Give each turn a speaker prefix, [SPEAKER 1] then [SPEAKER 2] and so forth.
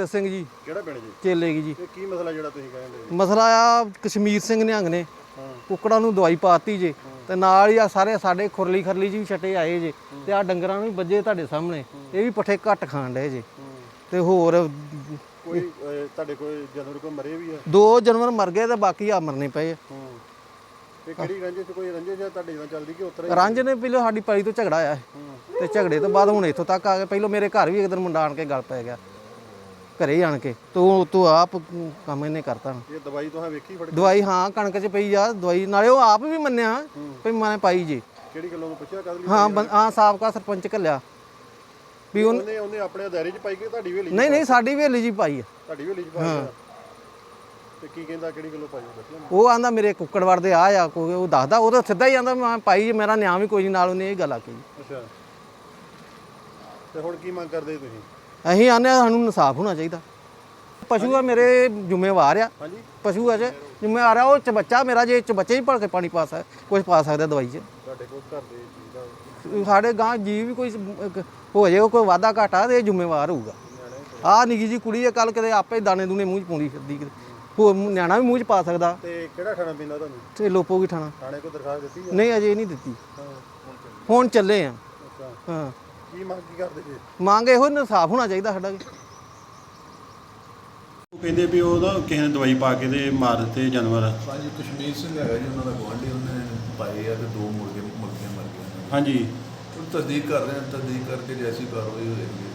[SPEAKER 1] ਬਲਵਿੰਦਰ ਸਿੰਘ ਜੀ।
[SPEAKER 2] ਕਿਹੜਾ ਪਿੰਡ ਜੀ?
[SPEAKER 1] ਚੇਲੇ ਕੀ ਜੀ।
[SPEAKER 2] ਕੀ ਮਸਲਾ ਜਿਹੜਾ ਤੁਸੀਂ ਕਹਿੰਦੇ
[SPEAKER 1] ਮਸਲਾ ਆ ਕਸ਼ਮੀਰ ਸਿੰਘ ਨਿਹੰਗ ਨੇ। ਕੁੱਕੜਾਂ ਨੂੰ ਦਵਾਈ ਪਾਤੀ ਜੇ ਤੇ ਨਾਲ ਹੀ ਆ ਸਾਰੇ ਸਾਡੇ ਖੁਰਲੀ ਖਰਲੀ ਜੀ ਛੱਟੇ ਆਏ ਜੇ ਤੇ ਆ ਡੰਗਰਾਂ ਨੂੰ ਵੀ ਵੱਜੇ ਤੁਹਾਡੇ ਸਾਹਮਣੇ। ਇਹ ਵੀ ਪੱਠੇ ਘੱਟ ਖਾਣ ਡਏ ਜੇ। ਤੇ ਹੋਰ
[SPEAKER 2] ਕੋਈ ਤੁਹਾਡੇ ਕੋਈ ਜਾਨਵਰ ਕੋਈ ਮਰੇ ਵੀ ਆ?
[SPEAKER 1] ਦੋ ਜਾਨਵਰ ਮਰ ਗਏ ਤੇ ਬਾਕੀ ਆ ਮਰਨੇ ਪਏ
[SPEAKER 2] ਕਿਹੜੀ ਰੰਜੇ ਚ ਕੋਈ ਰੰਜੇ ਜਾਂ ਤੁਹਾਡੇ ਨਾਲ ਚੱਲਦੀ ਕਿ ਉਤਰਾ
[SPEAKER 1] ਰਾਂਝ ਨੇ ਪਹਿਲਾਂ ਸਾਡੀ ਪਾਈ ਤੋਂ ਝਗੜਾ ਆਇਆ। ਤੇ ਝਗੜੇ ਤੋਂ ਬਾਅਦ ਹੁਣ ਇੱਥੋਂ ਤੱਕ ਆ ਗਏ। ਪਹਿਲਾਂ ਮੇਰੇ ਘਰ ਵੀ ਇੱਕ ਦਿਨ ਮੁੰਡਾ ਆਣ ਕੇ ਗੱਲ ਪੈ ਗਿਆ। ਘਰੇ ਹੀ ਆਣ ਕੇ ਤੂੰ ਤੂੰ ਆਪ ਕੰਮ ਇਹਨੇ ਕਰਤਾ।
[SPEAKER 2] ਇਹ ਦਵਾਈ ਤੁਸੀਂ ਵੇਖੀ ਫੜ?
[SPEAKER 1] ਦਵਾਈ ਹਾਂ ਕਣਕ 'ਚ ਪਈ ਆ ਦਵਾਈ ਨਾਲੇ ਉਹ ਆਪ ਵੀ ਮੰਨਿਆ ਵੀ ਮੈਂ ਪਾਈ ਜੀ।
[SPEAKER 2] ਕਿਹੜੀ ਗੱਲੋਂ ਨੂੰ ਪੁੱਛਿਆ ਕਦ ਲਈ
[SPEAKER 1] ਹਾਂ ਬੰ- ਹਾਂ ਸਾਬਕਾ ਸਰਪੰਚ ਘੱਲਿਆ। ਵੀ ਉਹ
[SPEAKER 2] ਉਹਨੇ ਉਹਨੇ ਆਪਣੇ ਦਾਇਰੇ ਚ ਪਾਈ ਕਿ ਤੁਹਾਡੀ ਹਵੇਲੀ ਚ
[SPEAKER 1] ਨਹੀਂ ਨਹੀਂ ਸਾਡੀ ਹਵੇਲੀ ਜੀ ਪਾਈ ਆ।
[SPEAKER 2] ਤੁਹਾਡੀ ਹਵੇਲੀ ਚ ਪਾਈ ਆ? ਤੇ ਕੀ ਕਹਿੰਦਾ ਕਿਹੜੀ ਗੱਲੋਂ ਪਾਈ ਨੀ?
[SPEAKER 1] ਉਹ ਆਂਦਾ ਮੇਰੇ ਕੁੱਕੜ ਵੜਦੇ ਆ ਆ ਕੋਈ ਉਹ ਦੱਸਦਾ ਉਹ ਤਾਂ ਸਿੱਧਾ ਹੀ ਆਂਦਾ ਮੈਂ ਪਾਈ ਜੀ, ਮੇਰਾ ਨਿਆਂ ਵੀ ਕੋਈ ਨਹੀਂ ਨਾਲ ਉਹਨੇ ਇਹ ਗੱਲ ਆਖੀ।
[SPEAKER 2] ਅੱਛਾ। ਤੇ ਹੁਣ ਕੀ ਮੰਗ ਕਰਦੇ ਤੁਸੀਂ?
[SPEAKER 1] ਅਸੀਂ ਆਨੇ ਸਾਨੂੰ ਇਨਸਾਫ ਹੋਣਾ ਚਾਹੀਦਾ। ਪਸ਼ੂ ਆ ਮੇਰੇ ਜ਼ਿੰਮੇਵਾਰ ਆ।
[SPEAKER 2] ਹਾਂਜੀ।
[SPEAKER 1] ਪਸ਼ੂ ਆ ਜੇ ਜ਼ਿੰਮੇਵਾਰ ਆ ਉਹ ਚ ਬੱਚਾ ਮੇਰਾ ਜੇ ਚ ਬੱਚੇ ਹੀ ਭੜ ਕੇ ਪਾਣੀ ਪਾ ਸਕ ਕੁਝ ਪਾ ਸਕਦਾ ਦਵਾਈ 'ਚ।
[SPEAKER 2] ਤੁਹਾਡੇ ਕੋਲ ਘਰ ਦੇ ਚੀਜ਼ ਦਾ
[SPEAKER 1] ਸਾਡੇ ਗਾਂ ਜੀ ਵੀ ਕੋਈ ਹੋ ਜਾਏ ਕੋਈ ਵਾਧਾ ਘਾਟਾ ਤੇ ਇਹ ਜ਼ਿੰਮੇਵਾਰ ਹੋਊਗਾ। ਆਹ ਨਿੱਕੀ ਜੀ ਕੁੜੀ ਆ ਕੱਲ ਕਿਤੇ ਆਪੇ ਦਾਣੇ ਦੂਨੇ ਮੂੰਹ 'ਚ ਪਾਉਂਦੀ ਫਿਰਦੀ ਕਿਤੇ। ਹੋਰ ਨਿਆਣਾ ਵੀ ਮੂੰਹ 'ਚ ਪਾ ਸਕਦਾ।
[SPEAKER 2] ਤੇ ਕਿਹੜਾ ਖਾਣਾ ਪੀਂਦਾ ਤੁਹਾਨੂੰ?
[SPEAKER 1] ਤੇ ਲੋਪੋਗੀ ਠਾਣਾ
[SPEAKER 2] ਥਾਣੇ ਕੋ ਦਰਖਾਸਤ ਦਿੱਤੀ ਆ?
[SPEAKER 1] ਨਹੀਂ ਅਜੇ ਨਹੀਂ ਦਿੱਤੀ।
[SPEAKER 2] ਹਾਂ
[SPEAKER 1] ਹੁਣ ਚੱਲੇ। ਆ। ਹਾਂ।
[SPEAKER 2] ਕੀ ਮੰਗ ਕੀ ਕਰਦੇ ਜੀ?
[SPEAKER 1] ਮੰਗ ਇਹੋ ਇਨਸਾਫ ਹੋਣਾ ਚਾਹੀਦਾ ਸਾਡਾ ਵੀ।
[SPEAKER 2] ਉਹ ਕਹਿੰਦੇ ਵੀ ਉਹਦਾ ਕਿਸੇ ਨੇ ਦਵਾਈ ਪਾ ਕੇ ਤੇ ਮਾਰ ਦਿੱਤੇ ਜਾਨਵਰ।
[SPEAKER 3] ਹਾਂਜੀ ਕਸ਼ਮੀਰ ਸਿੰਘ ਹੈਗਾ ਜੀ ਉਹਨਾਂ ਦਾ ਗੁਆਂਢੀ ਉਹਨੇ ਪਾਏ ਆ ਤੇ ਦੋ ਮੁਰਗੇ ਮੁਰਗੀਆਂ ਮਰ ਗਈਆਂ
[SPEAKER 2] ਹਾਂਜੀ।
[SPEAKER 3] ਉਹ ਤਸਦੀਕ ਕਰ ਰਹੇ ਆ ਤਸਦੀਕ ਕਰਕੇ ਜੈਸੀ ਕਾਰਵਾਈ ਹੋਏਗੀ